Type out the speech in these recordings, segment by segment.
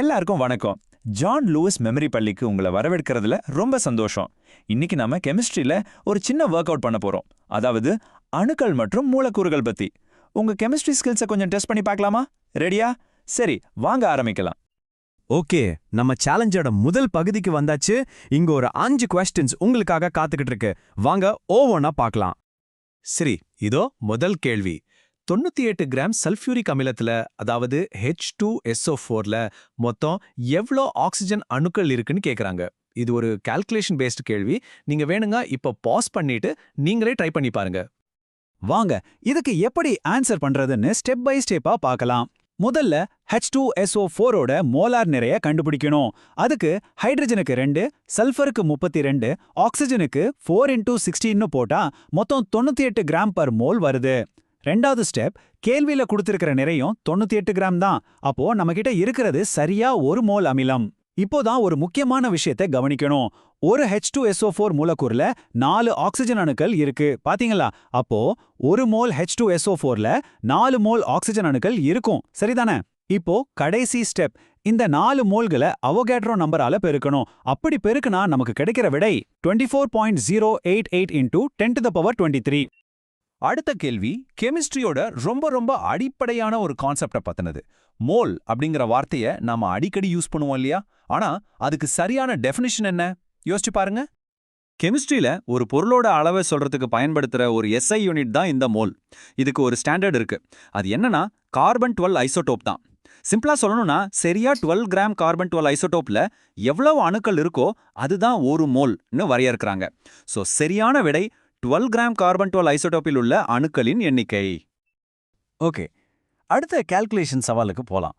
எல்லாருக்கும் வணக்கம். John Lewis memory பள்ளிக்கு உங்களை வரவேற்கிறதுல ரொம்ப சந்தோஷம். இன்னைக்கு நாம கெமிஸ்ட்ரியில ஒரு சின்ன ஒர்க் அவுட் பண்ண போறோம். அதாவது அணுக்கள் மற்றும் மூலக்கூறுகள் பத்தி. உங்க கெமிஸ்ட்ரி ஸ்கில்ஸை கொஞ்சம் டெஸ்ட் பண்ணி பார்க்கலாமா? ரெடியா சரி வாங்க ஆரம்பிக்கலாம். ஓகே நம்ம சேலஞ்சோட முதல் பகுதிக்கு வந்தாச்சு. இங்க ஒரு அஞ்சு கொஸ்டின்ஸ் உங்களுக்காக காத்துக்கிட்டு இருக்கு. வாங்க ஓவனா பார்க்கலாம். சரி இதோ முதல் கேள்வி. தொண்ணூத்தி எட்டு கிராம் சல்ஃபியூரிக் அமிலத்துல அதாவது ஹெச் டூ எஸ்ஓ ஃபோர்ல மொத்தம் எவ்வளோ ஆக்சிஜன் அணுக்கள் இருக்குன்னு கேக்குறாங்க. இது ஒரு கால்குலேஷன் பேஸ்டு கேள்வி. நீங்க வேணுங்க இப்ப பாஸ் பண்ணிட்டு நீங்களே ட்ரை பண்ணி பாருங்க. வாங்க இதுக்கு எப்படி ஆன்சர் பண்றதுன்னு ஸ்டெப் பை ஸ்டெப்பா பார்க்கலாம். முதல்ல ஹெச் டூ எஸ்ஓ ஃபோரோட மோலார் நிறைய கண்டுபிடிக்கணும். அதுக்கு ஹைட்ரஜனுக்கு ரெண்டு சல்ஃபருக்கு முப்பத்தி ரெண்டு ஆக்சிஜனுக்கு ஃபோர் இன்டூ சிக்ஸ்டீன்னு போட்டா மொத்தம் தொண்ணூத்தி எட்டு கிராம் பர் மோல் வருது. ரெண்டாவது ஸ்டெப் கேள்வியில கொடுத்திருக்கிற நிறையும் தொண்ணூத்தி எட்டு கிராம் தான். அப்போ நம்மகிட்ட இருக்கிறது சரியா ஒரு மோல் அமிலம். இப்போதான் ஒரு முக்கியமான விஷயத்தை கவனிக்கணும். ஒரு ஹெச் டூ எஸ்ஓ ஃபோர் மூலக்கூறுல நாலு ஆக்சிஜன் அணுக்கள் இருக்கு. பாத்தீங்களா? அப்போ ஒரு மோல் ஹெச் டூ எஸ்ஓ ஃபோர்ல நாலு மோல் ஆக்சிஜன் அணுக்கள் இருக்கும். சரிதானே? இப்போ கடைசி ஸ்டெப் இந்த நாலு மோல்களை அவகேட்ரோ நம்பரால பெருக்கணும். அப்படி பெருக்குனா நமக்கு கிடைக்கிற விடை twenty four point zero eight eight into ten to the power twenty three அடுத்த கேள்வி கெமிஸ்ட்ரியோட ரொம்ப ரொம்ப அடிப்படையான ஒரு கான்செப்டை பத்தினது. மோல் அப்படிங்கிற வார்த்தையை நாம அடிக்கடி யூஸ் பண்ணுவோம் இல்லையா? ஆனா அதுக்கு சரியான டெஃபினிஷன் என்ன? யோசிச்சு பாருங்க. கெமிஸ்ட்ரியில ஒரு பொருளோட அளவை சொல்றதுக்கு பயன்படுத்துற ஒரு எஸ்ஐ யூனிட் தான் இந்த மோல். இதுக்கு ஒரு ஸ்டாண்டர்ட் இருக்கு. அது என்னன்னா கார்பன் டுவெல் ஐசோடோப் தான். சிம்பிளா சொல்லணும்னா சரியா டுவெல் கிராம் கார்பன் டுவெல் ஐசோடோப்ல எவ்வளவு அணுக்கள் இருக்கோ அதுதான் ஒரு மோல்னு வரையறுக்கிறாங்க. சோ சரியான விடை டுவெல் கிராம் கார்பன் டுவெல் ஐசோடோப்பில் உள்ள அணுக்களின் எண்ணிக்கை. ஓகே அடுத்த கால்குலேஷன் சவாலுக்கு போலாம்.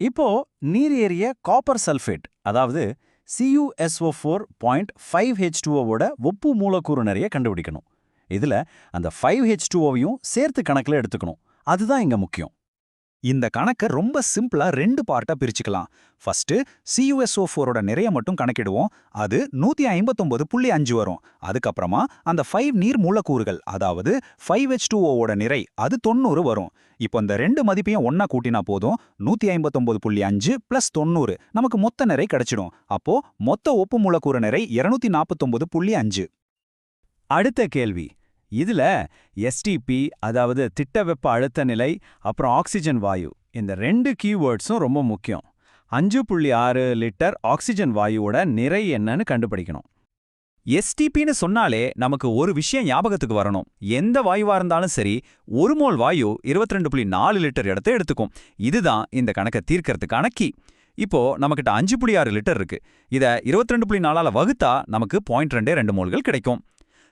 இப்போ நீர் ஏறிய காப்பர் சல்ஃபேட் அதாவது C U S O four point five H டூஓவோட ஒப்பு மூலக்கூறு நிறைய கண்டுபிடிக்கணும். இதுல அந்த ஃபைவ் ஹெச் டூஓவையும் சேர்த்து கணக்கில் எடுத்துக்கணும். அதுதான் இங்க முக்கியம். இந்த கணக்கை ரொம்ப சிம்பிளா ரெண்டு பார்ட்டா பிரிச்சுக்கலாம். ஃபர்ஸ்ட் சியூஎஸ்ஓ ஃபோரோட நிறைய மட்டும் கணக்கிடுவோம். அது நூத்தி ஐம்பத்தொன்பது புள்ளி அஞ்சு வரும். அதுக்கப்புறமா அந்த ஃபைவ் நீர் மூலக்கூறுகள் அதாவது ஃபைவ் ஹெச் டூஓவோட நிறை அது தொண்ணூறு வரும். இப்போ இந்த ரெண்டு மதிப்பையும் ஒன்னா கூட்டினா போதும். நூத்தி ஐம்பத்தொன்பது புள்ளி அஞ்சு பிளஸ் தொண்ணூறு நமக்கு மொத்த நிறை கிடைச்சிடும். அப்போ மொத்த ஒப்பு மூலக்கூறு நிறை இருநூத்தி நாற்பத்தொன்பது புள்ளி அஞ்சு. அடுத்த கேள்வி. இதுல எஸ்டிபி அதாவது திட்ட வெப்ப அழுத்த நிலை அப்புறம் ஆக்சிஜன் வாயு. இந்த ரெண்டு கீவேர்ட்ஸும் ரொம்ப முக்கியம். அஞ்சு புள்ளி ஆறு லிட்டர் ஆக்சிஜன் வாயுவோட நிறை என்னன்னு கண்டுபிடிக்கணும். எஸ்டிபின்னு சொன்னாலே நமக்கு ஒரு விஷயம் ஞாபகத்துக்கு வரணும். எந்த வாயுவா இருந்தாலும் சரி ஒரு மோல் வாயு இருபத்தி ரெண்டு புள்ளி நாலு லிட்டர் இடத்தை எடுத்துக்கும். இதுதான் இந்த கணக்கை தீர்க்கறதுக்கான கீ இப்போ நமக்கிட்ட அஞ்சு புள்ளி ஆறு லிட்டர் இருக்கு. இதை இருபத்தி ரெண்டு புள்ளி நாலால வகுத்தா நமக்கு பாயிண்ட் ரெண்டே ரெண்டு மோல்கள் கிடைக்கும்.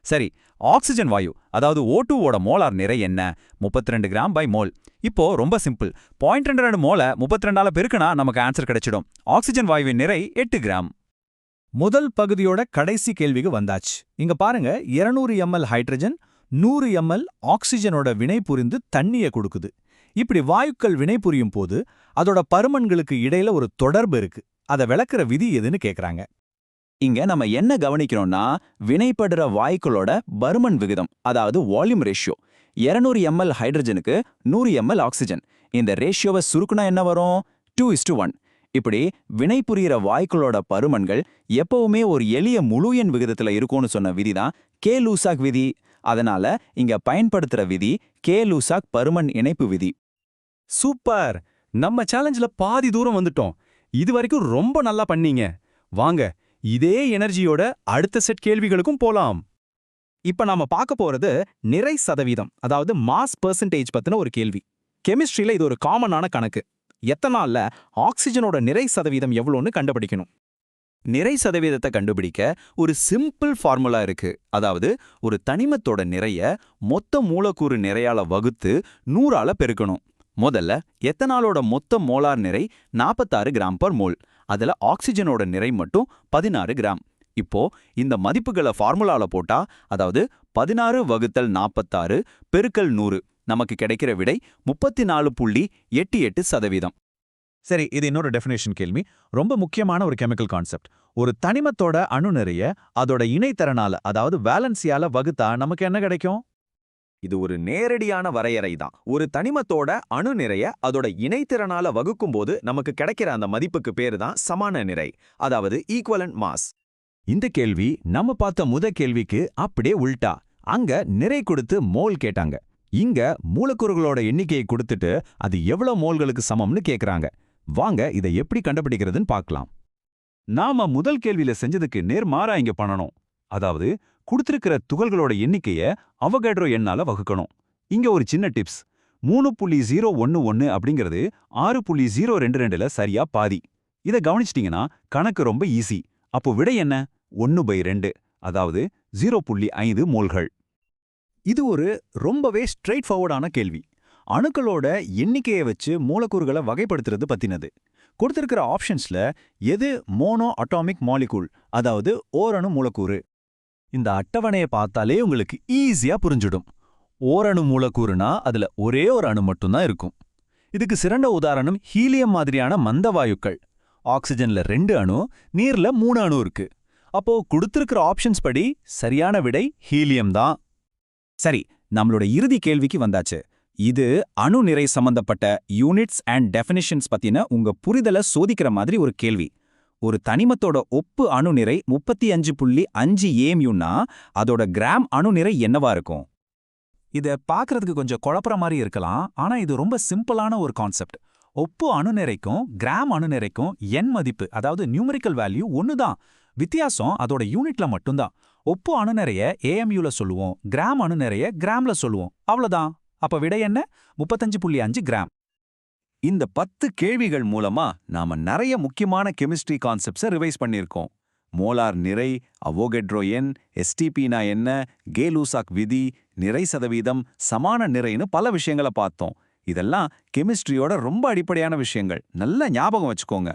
சரி ஆக்சிஜன் வாயு அதாவது ஓ மோலார் நிறை என்ன? முப்பத்தி ரெண்டு கிராம் பை மோல். இப்போ ரொம்ப சிம்பிள். பாயிண்ட் ரெண்டு ரெண்டு மோலை முப்பத்தி ரெண்டால பெருக்குனா நமக்கு ஆன்சர் கிடைச்சிடும். ஆக்சிஜன் வாயுவின் நிறை எட்டு கிராம். முதல் பகுதியோட கடைசி கேள்விக்கு வந்தாச்சு. இங்க பாருங்க 200 எம்எல் ஹைட்ரஜன் நூறு எம்எல் ஆக்சிஜனோட வினை புரிந்து தண்ணிய கொடுக்குது. இப்படி வாயுக்கள் வினை புரியும் போது அதோட பருமன்களுக்கு இடையில ஒரு தொடர்பு இருக்கு. அதை விளக்குற விதி எதுன்னு கேக்குறாங்க. இங்க நம்ம என்ன கவனிக்கிறோம்னா வினைப்படுற வாய்க்களோட பருமன் விகிதம் அதாவது வால்யூம் ரேஷியோ 200 எம்எல் ஹைட்ரஜனுக்கு நூறு எம்எல் ஆக்சிஜன் இந்த ரேஷியோவை சுருக்குனா என்ன வரும்? டூ இஸ் டு ஒன் இப்படி வினை புரியிற வாய்க்களோட பருமன்கள் எப்பவுமே ஒரு எளிய முழு எண் விகிதத்துல இருக்கும்னு சொன்ன விதி தான் கே லூசாக் விதி. அதனால இங்க பயன்படுத்துற விதி கே லூசாக் பருமன் இணைப்பு விதி. சூப்பர்! நம்ம சேலஞ்சில் பாதி தூரம் வந்துட்டோம். இது வரைக்கும் ரொம்ப நல்லா பண்ணீங்க. வாங்க இதே எனர்ஜியோட அடுத்த செட் கேள்விகளுக்கும் போலாம். இப்ப நாம பார்க்க போறது நிறை சதவீதம் அதாவது மாஸ் பெர்சன்டேஜ் பத்தின ஒரு கேள்வி. கெமிஸ்ட்ரியில இது ஒரு காமனான கணக்கு. எத்தனால்ல ஆக்சிஜனோட நிறை சதவீதம் எவ்வளோன்னு கண்டுபிடிக்கணும். நிறை சதவீதத்தை கண்டுபிடிக்க ஒரு சிம்பிள் ஃபார்முலா இருக்கு. அதாவது ஒரு தனிமத்தோட நிறைய மொத்த மூலக்கூறு நிறையால வகுத்து நூறால பெருக்கணும். முதல்ல எத்தனாலோட மொத்த மோலார் நிறை நாற்பத்தாறு கிராம் பர் மோல் அதுல ஆக்சிஜனோட நிறை மட்டும் பதினாறு கிராம். இப்போ இந்த மதிப்புகளை ஃபார்முலால போட்டா அதாவது பதினாறு வகுத்தல் நாற்பத்தாறு பெருக்கல் நூறு நமக்கு கிடைக்கிற விடை முப்பத்தி நாலு புள்ளி எட்டு எட்டு சதவீதம். சரி இது இன்னொரு டெஃபினேஷன் கேள்வி. ரொம்ப முக்கியமான ஒரு கெமிக்கல் கான்செப்ட் ஒரு தனிமத்தோட அணு நிறைய அதோட இணைத்தரனால அதாவது வேலன்சியால வகுத்தா நமக்கு என்ன கிடைக்கும்? இது ஒரு நேரடியான வரையறை தான். ஒரு தனிமத்தோட அணு நிறைய அதோட இணைத்திறனால வகுக்கும்போது நமக்கு கிடைக்கிற அந்த மதிப்புக்கு பேரு தான் சமான நிறை அதாவது ஈக்குவலன்ட் மாஸ் இந்த கேள்வி நம்ம பார்த்த முத கேள்விக்கு அப்படியே உள்டா. அங்க நிறை கொடுத்து மோல் கேட்டாங்க. இங்க மூலக்கூறுகளோட எண்ணிக்கையை கொடுத்துட்டு அது எவ்வளவு மோல்களுக்கு சமம்னு கேக்குறாங்க. வாங்க இதை எப்படி கண்டுபிடிக்கிறதுன்னு பார்க்கலாம். நாம முதல் கேள்வியில செஞ்சதுக்கு நேர்மாறா இங்க பண்ணணும். அதாவது கொடுத்திருக்கிற துகள்களோட எண்ணிக்கைய அவகேட்ரோ எண்ணால வகுக்கணும். இங்க ஒரு சின்ன டிப்ஸ். மூணு புள்ளி ஜீரோ ஒன்னு ஒன்னு அப்படிங்கிறது ஆறு புள்ளி ஜீரோ ரெண்டு ரெண்டுல சரியா பாதி. இத கவனிச்சிட்டிங்கன்னா கணக்கு ரொம்ப ஈஸி. அப்போ விடை என்ன? ஒன்னு பை ரெண்டு. அதாவது ஜீரோ புள்ளி ஐந்து மோல்கள் இது ஒரு ரொம்பவே ஸ்ட்ரெயிட் ஃபார்வர்டான கேள்வி. அணுக்களோட எண்ணிக்கையை வச்சு மூலக்கூறுகளை வகைப்படுத்துறது பத்தினது. கொடுத்திருக்கிற ஆப்ஷன்ஸ்ல எது மோனோ அட்டாமிக் மாலிகூல் அதாவது ஓரணு மூலக்கூறு. இந்த அட்டவணையை பார்த்தாலே உங்களுக்கு ஈஸியா புரிஞ்சிடும். ஓரணு மூலக்கூறுனா அதுல ஒரே ஒரு அணு மட்டும்தான் இருக்கும். இதுக்கு சிறந்த உதாரணம் ஹீலியம் மாதிரியான மந்தவாயுக்கள். ஆக்சிஜன்ல ரெண்டு அணு நீர்ல மூணு அணு இருக்கு. அப்போ கொடுத்திருக்கிற ஆப்ஷன்ஸ் படி சரியான விடை ஹீலியம் தான். சரி நம்மளோட இறுதி கேள்விக்கு வந்தாச்சு. இது அணு நிறை சம்பந்தப்பட்ட யூனிட்ஸ் அண்ட் டெஃபினிஷன்ஸ் பத்தின உங்க புரிதலை சோதிக்கிற மாதிரி ஒரு கேள்வி. ஒரு தனிமத்தோட ஒப்பு அணுநிறை முப்பத்தி அஞ்சு புள்ளி அஞ்சு ஏம்யூன்னா அதோட கிராம் அணு நிறை என்னவா இருக்கும்? இத பார்க்கறதுக்கு கொஞ்சம் குழப்பற மாதிரி இருக்கலாம் ஆனா இது ரொம்ப சிம்பிளான ஒரு கான்செப்ட். ஒப்பு அணுநிறைக்கும் கிராம் அணுநிறைக்கும் எண் மதிப்பு அதாவது நியூமரிக்கல் வேல்யூ ஒன்னு தான் வித்தியாசம் அதோட யூனிட்ல மட்டும்தான். ஒப்பு அணுநிறைய ஏஎம்யூல சொல்லுவோம் கிராம் அணுநிறைய கிராம்ல சொல்லுவோம் அவ்வளோதான் அப்ப விடை என்ன? முப்பத்தஞ்சு புள்ளி அஞ்சு கிராம். இந்த பத்து கேள்விகள் மூலமா நாம நிறைய முக்கியமான கெமிஸ்ட்ரி கான்செப்ட்ஸை ரிவைஸ் பண்ணியிருக்கோம். மோலார் நிறை அவோகெட்ரோ எண் எஸ்டிபினா என்ன கேலூசாக் விதி நிறை சதவீதம் சமான நிறைன்னு பல விஷயங்களை பார்த்தோம். இதெல்லாம் கெமிஸ்ட்ரியோட ரொம்ப அடிப்படையான விஷயங்கள். நல்ல ஞாபகம் வச்சுக்கோங்க.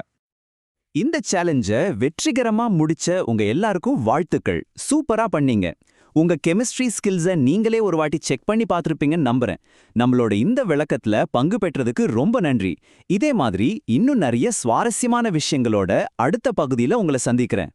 இந்த சேலஞ்ச வெற்றிகரமா முடிச்ச உங்க எல்லாருக்கும் வாழ்த்துக்கள். சூப்பரா பண்ணீங்க. உங்க கெமிஸ்ட்ரி ஸ்கில்ஸை நீங்களே ஒரு வாட்டி செக் பண்ணி பார்த்துருப்பீங்கன்னு நம்புறேன். நம்மளோட இந்த விளக்கத்துல பங்கு பெற்றதுக்கு ரொம்ப நன்றி. இதே மாதிரி இன்னும் நிறைய சுவாரஸ்யமான விஷயங்களோட அடுத்த பகுதியில உங்களை சந்திக்கிறேன்.